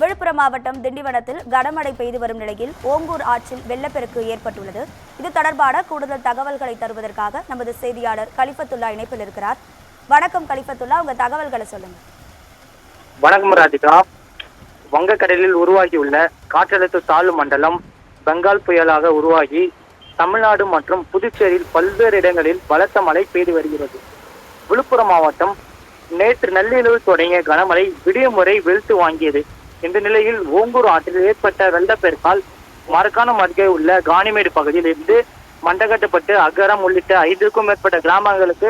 விழுப்புரம் மாவட்டம் திண்டிவனத்தில் கனமழை பெய்து வரும் நிலையில் ஓங்கூர் ஆற்றில் வெள்ளப்பெருக்கு ஏற்பட்டுள்ளது. இது தொடர்பான கூடுதல் தகவல்களை தருவதற்காக நமது செய்தியாளர் கலிஃபத்துல்லா இணைப்பில் இருக்கிறார். வணக்கம் கலிஃபத்துல்லா உங்க தகவல்களை சொல்லுங்க. வணக்கம் ராதிகா. வங்கக்கடலில் உருவாகியுள்ள காற்றழுத்த தாழ்வு மண்டலம் பெங்கால் புயலாக உருவாகி தமிழ்நாடு மற்றும் புதுச்சேரியில் பல்வேறு இடங்களில் பலத்த மழை பெய்து வருகிறது. விழுப்புரம் மாவட்டம் நேற்று நள்ளிரவு தொடங்கிய கனமழை விடியும் வரை வெளுத்து வாங்கியது. இந்த நிலையில் ஓங்கூர் ஆற்றில் ஏற்பட்ட வெள்ளப்பெருக்கால் மரக்காணம் அருகே உள்ள காணிமேடு பகுதியில் இருந்து மண்டகட்டப்பட்டு அகரம் உள்ளிட்ட ஐந்துக்கும் மேற்பட்ட கிராமங்களுக்கு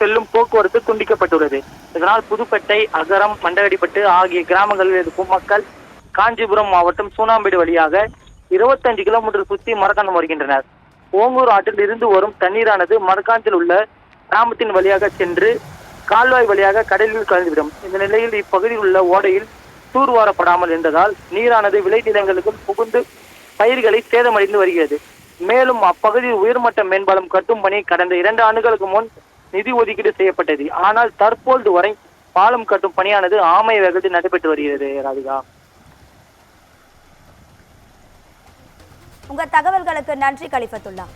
செல்லும் போக்குவரத்து துண்டிக்கப்பட்டுள்ளது. இதனால் புதுப்பேட்டை அகரம் மண்டகடிப்பட்டு ஆகிய கிராமங்களில் இருக்கும் மக்கள் காஞ்சிபுரம் மாவட்டம் சூனாம்பேடு வழியாக இருபத்தஞ்சு கிலோமீட்டர் சுற்றி மரக்காணம் வருகின்றனர் ஓங்கூர் ஆற்றில் இருந்து வரும் தண்ணீரானது மரக்காணத்தில் உள்ள கிராமத்தின் வழியாக சென்று கால்வாய் வழியாக கடலில் கலந்துவிடும் இந்த நிலையில் இப்பகுதியில் உள்ள ஓடையில் தூர்வாரப்படாமல் இருந்ததால் நீரானது விளைநிலங்களுக்கு புகுந்து பயிர்களை சேதமடைந்து வருகிறது. மேலும் அப்பகுதியில் உயர்மட்ட மேம்பாலம் கட்டும் பணி கடந்த இரண்டு ஆண்டுகளுக்கு முன் நிதி ஒதுக்கீடு செய்யப்பட்டது. ஆனால் தற்போது வரை பாலம் கட்டும் பணியானது ஆமை வேகத்தில் நடைபெற்று வருகிறது ராதிகா. உங்க தகவல்களுக்கு நன்றி கலிஃபத்துல்லா.